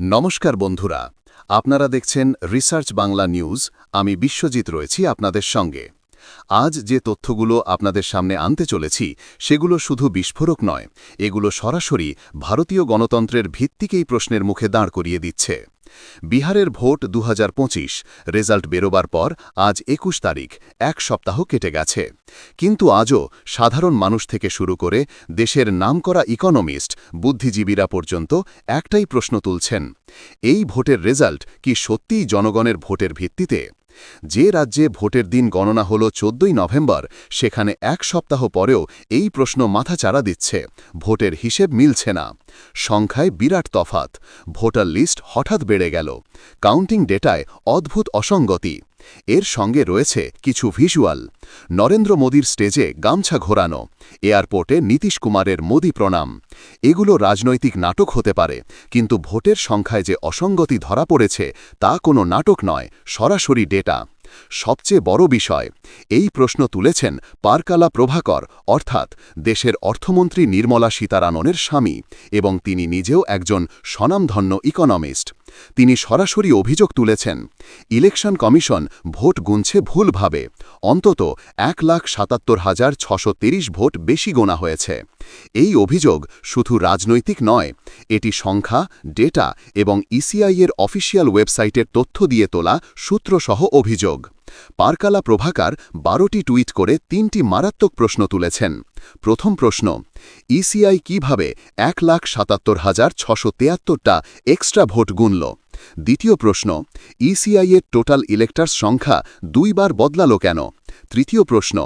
নমস্কার বন্ধুরা, আপনারা দেখছেন রিসার্চ বাংলা নিউজ, আমি বিশ্বজিৎ রয়েছি আপনাদের সঙ্গে। আজ যে তথ্যগুলো আপনাদের সামনে আনতে চলেছি, সেগুলো শুধু বিস্ফোরক নয়, এগুলো সরাসরি ভারতীয় গণতন্ত্রের ভিত্তিকেই প্রশ্নের মুখে দাঁড় করিয়ে দিচ্ছে। বিহারের ভোট দু হাজার পঁচিশ, রেজাল্ট বেরোবার পর আজ একুশ তারিখ, এক সপ্তাহ কেটে গেছে। কিন্তু আজও সাধারণ মানুষ থেকে শুরু করে দেশের নামকরা ইকোনমিস্ট, বুদ্ধিজীবীরা পর্যন্ত একটাই প্রশ্ন তুলছেন, এই ভোটের রেজাল্ট কি সত্যিই জনগণের ভোটের ভিত্তিতে? যে রাজ্যে ভোটের দিন গণনা হল চোদ্দই নভেম্বর, সেখানে এক সপ্তাহ পরেও এই প্রশ্ন মাথাচাড়া দিচ্ছে। ভোটের হিসেব মিলছে না। সংখ্যায় বিরাট তফাত ভোটার লিস্ট হঠাৎ বেড়ে গেল। কাউন্টিং ডেটায় অদ্ভুত অসঙ্গতি। এর সঙ্গে রয়েছে কিছু ভিজুয়াল নরেন্দ্র মোদীর স্টেজে গামছা ঘোরানো এয়ারপোর্টে নীতিশ কুমারের মোদী প্রণাম। এগুলো রাজনৈতিক নাটক হতে পারে, কিন্তু ভোটের সংখ্যায় যে অসঙ্গতি ধরা পড়েছে, তা কোনো নাটক নয়, সরাসরি ডেটা সবচেয়ে বড় বিষয়, এই প্রশ্ন তুলেছেন পারকালা প্রভাকর, অর্থাৎ দেশের অর্থমন্ত্রী নির্মলা সীতারামনের স্বামী, এবং তিনি নিজেও একজন স্বনামধন্য ইকোনমিস্ট তিনি সরাসরি অভিযোগ তুলেছেন। ইলেকশন কমিশন ভোট গুনছে ভুলভাবে। অন্তত এক লাখ সাতাত্তর হাজার ছশো ভোট বেশি গোনা হয়েছে। এই অভিযোগ শুধু রাজনৈতিক নয়, এটি সংখ্যা, ডেটা এবং ইসিআইয়ের অফিসিয়াল ওয়েবসাইটের তথ্য দিয়ে তোলা সূত্রসহ অভিযোগ। পারকালা প্রভাকার বারোটি টুইট করে তিনটি মারাত্মক প্রশ্ন তুলেছেন। প্রথম প্রশ্ন ইসিআই কীভাবে এক লাখ সাতাত্তর হাজার ছশো তিয়াত্তরটা এক্সট্রা ভোট গুনল? দ্বিতীয় প্রশ্ন ইসিআইয়ের টোটাল ইলেক্টার্স সংখ্যা দুইবার বদলালো কেন? তৃতীয় প্রশ্ন,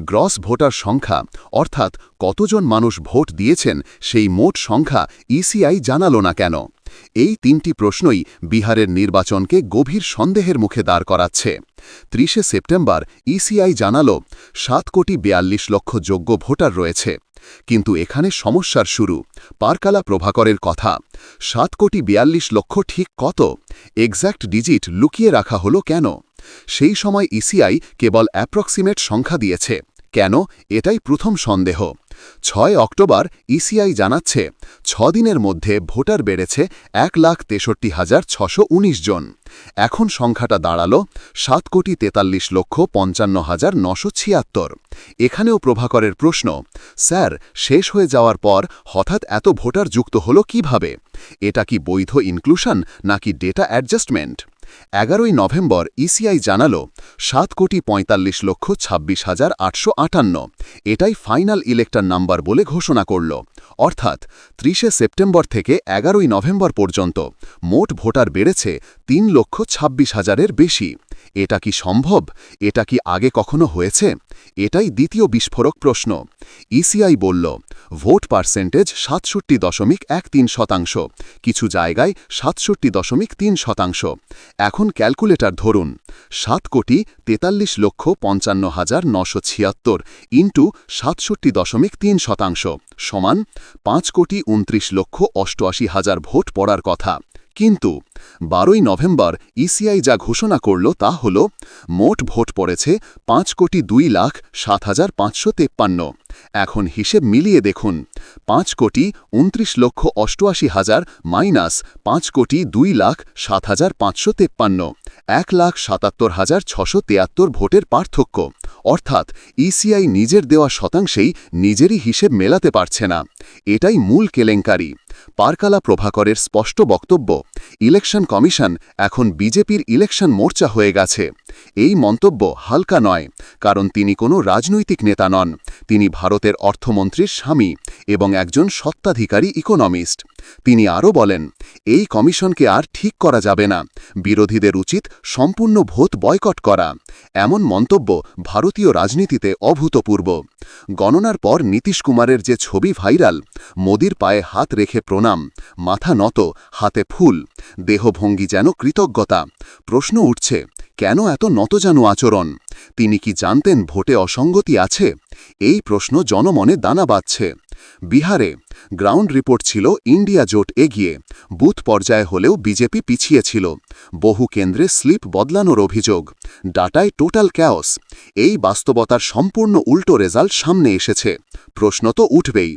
গ্রস ভোটার সংখ্যা অর্থাৎ কতজন মানুষ ভোট দিয়েছেন সেই মোট সংখ্যা ইসিআই জানালো না কেন? এই তিনটি প্রশ্নই বিহারের নির্বাচনকে গভীর সন্দেহের মুখে দাঁড় করাচ্ছে। ত্রিশে সেপ্টেম্বর ইসিআই জানাল, সাত কোটি বেয়াল্লিশ লক্ষ যোগ্য ভোটার রয়েছে। কিন্তু এখানে সমস্যার শুরু। পারকালা প্রভাকরের কথা, সাত কোটি বিয়াল্লিশ লক্ষ ঠিক কত? এক্স্যাক্ট ডিজিট লুকিয়ে রাখা হলো কেন? সেই সময় ইসিআই কেবল অ্যাপ্রক্সিমেট সংখ্যা দিয়েছে। কেন? এটাই প্রথম সন্দেহ। ছয় অক্টোবর ইসিআই জানাচ্ছে দিনের মধ্যে ভোটার বেড়েছে এক লাখ তেষট্টি হাজার ছশো উনিশ জন। এখন সংখ্যাটা দাঁড়াল সাত কোটি তেতাল্লিশ লক্ষ পঞ্চান্ন হাজার নশো ছিয়াত্তর। এখানেও প্রভাকরের প্রশ্ন, স্যার, শেষ হয়ে যাওয়ার পর হঠাৎ এত ভোটার যুক্ত হলো কীভাবে? এটা কি বৈধ ইনক্লুশন নাকি ডেটা অ্যাডজাস্টমেন্ট এগারোই নভেম্বর ইসিআই জানাল, সাত কোটি পঁয়তাল্লিশ লক্ষ ছাব্বিশ হাজার আটশো আটান্ন। এটাই ফাইনাল ইলেক্টর নাম্বার বলে ঘোষণা করল। অর্থাৎ ত্রিশে সেপ্টেম্বর থেকে এগারোই নভেম্বর পর্যন্ত মোট ভোটার বেড়েছে তিন লক্ষ ছাব্বিশ হাজারের বেশি। এটা কি সম্ভব? এটা কি আগে কখনো হয়েছে? এটাই দ্বিতীয় বিস্ফোরক প্রশ্ন। ইসিআই বলল, ভোট পার্সেন্টেজ সাতষট্টি দশমিক এক তিন শতাংশ। কিছু জায়গায় সাতষট্টি দশমিক তিন শতাংশ। এখন ক্যালকুলেটর ধরুন, সাত কোটি তেতাল্লিশ লক্ষ পঞ্চান্ন হাজার নশো ছিয়াত্তর ইন্টু সাতষট্টি দশমিক তিন শতাংশ সমান পাঁচ কোটি উনত্রিশ লক্ষ অষ্টআশি হাজার ভোট পড়ার কথা। কিন্তু বারোই নভেম্বর ইসিআই যা ঘোষণা করল তা হল, মোট ভোট পড়েছে পাঁচ কোটি দুই লাখ সাত হাজার পাঁচশো তেপ্পান্ন। এখন হিসেব মিলিয়ে দেখুন, পাঁচ কোটি উনত্রিশ লক্ষ অষ্টআশি হাজার মাইনাস পাঁচ কোটি দুই লাখ সাত হাজার পাঁচশো তেপ্পান্ন, এক লাখ সাতাত্তর হাজার ছশো তেয়াত্তর ভোটের পার্থক্য। অর্থাৎ ইসিআই নিজের দেওয়া শতাংশেই নিজেরই হিসেব মেলাতে পারছে না। এটাই মূল কেলেঙ্কারি। পারকালা প্রভাকরের স্পষ্ট বক্তব্য, ইলেকশন কমিশন এখন বিজেপির ইলেকশন মোর্চা হয়ে গেছে। এই মন্তব্য হালকা নয়, কারণ তিনি কোনো রাজনৈতিক নেতা নন। তিনি ভারতের অর্থমন্ত্রীর স্বামী এবং একজন সত্ত্বাধিকারী ইকোনমিস্ট। তিনি আরও বলেন এই কমিশনকে আর ঠিক করা যাবে না। বিরোধীদের উচিত সম্পূর্ণ ভোট বয়কট করা। এমন মন্তব্য ভারতীয় রাজনীতিতে অভূতপূর্ব। গণনার পর নীতিশ কুমারের যে ছবি ভাইরাল, মোদির পায়ে হাত রেখে প্রণাম, মাথা নত, হাতে ফুল, দেহভঙ্গি যেন কৃতজ্ঞতা। প্রশ্ন উঠছে, কেন এত নতজানু আচরণ? তিনি কি জানতেন ভোটে অসঙ্গতি আছে? এই প্রশ্ন জনমনে দানা বাঁধছে। বিহারে গ্রাউন্ড রিপোর্ট ছিল ইন্ডিয়া জোট এগিয়ে, বুথ পর্যায়ে হলেও বিজেপি পিছিয়ে ছিল। বহু কেন্দ্রে স্লিপ বদলানোর অভিযোগ, ডাটায় টোটাল ক্যাওস। এই বাস্তবতার সম্পূর্ণ উল্টো রেজাল্ট সামনে এসেছে। প্রশ্ন তো উঠবেই।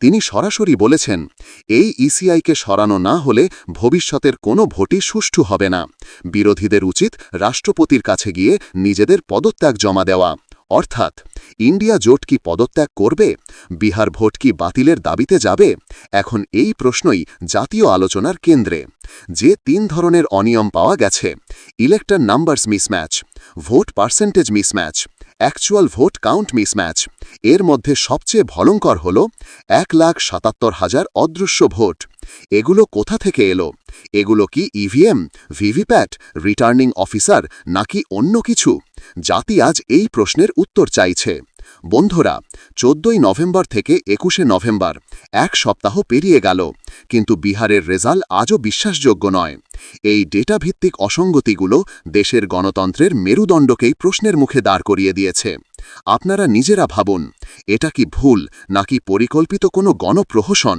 তিনি সরাসরি বলেছেন, এই ইসিআইকে সরানো না হলে ভবিষ্যতের কোনো ভোটই সুষ্ঠু হবে না। বিরোধীদের উচিত রাষ্ট্রপতির কাছে গিয়ে নিজেদের পদত্যাগ জমা দেওয়া। অর্থাৎ, ইন্ডিয়া জোট কি পদত্যাগ করবে, বিহার ভোট কি বাতিলের দাবিতে যাবে? এখন এই প্রশ্নই জাতীয় আলোচনার কেন্দ্রে। যে তিন ধরনের অনিয়ম পাওয়া গেছে elector numbers mismatch vote percentage mismatch actual vote count mismatch এর মধ্যে সবচেয়ে ভয়ঙ্কর হল এক লাখ সাতাত্তর হাজার অদৃশ্য ভোট। এগুলো কোথা থেকে এলো? এগুলো কি ইভিএম ভিভিপ্যাট রিটার্নিং অফিসার নাকি অন্য কিছু? জাতি আজ এই প্রশ্নের উত্তর চাইছে। বন্ধুরা, চোদ্দই নভেম্বর থেকে একুশে নভেম্বর, এক সপ্তাহ পেরিয়ে গেল, কিন্তু বিহারের রেজাল্ট আজও বিশ্বাসযোগ্য নয়। এই ডেটাভিত্তিক অসঙ্গতিগুলো দেশের গণতন্ত্রের মেরুদণ্ডকেই প্রশ্নের মুখে দাঁড় করিয়ে দিয়েছে। আপনারা নিজেরা ভাবুন, এটা কি ভুল, নাকি পরিকল্পিত কোনো গণপ্রহসন?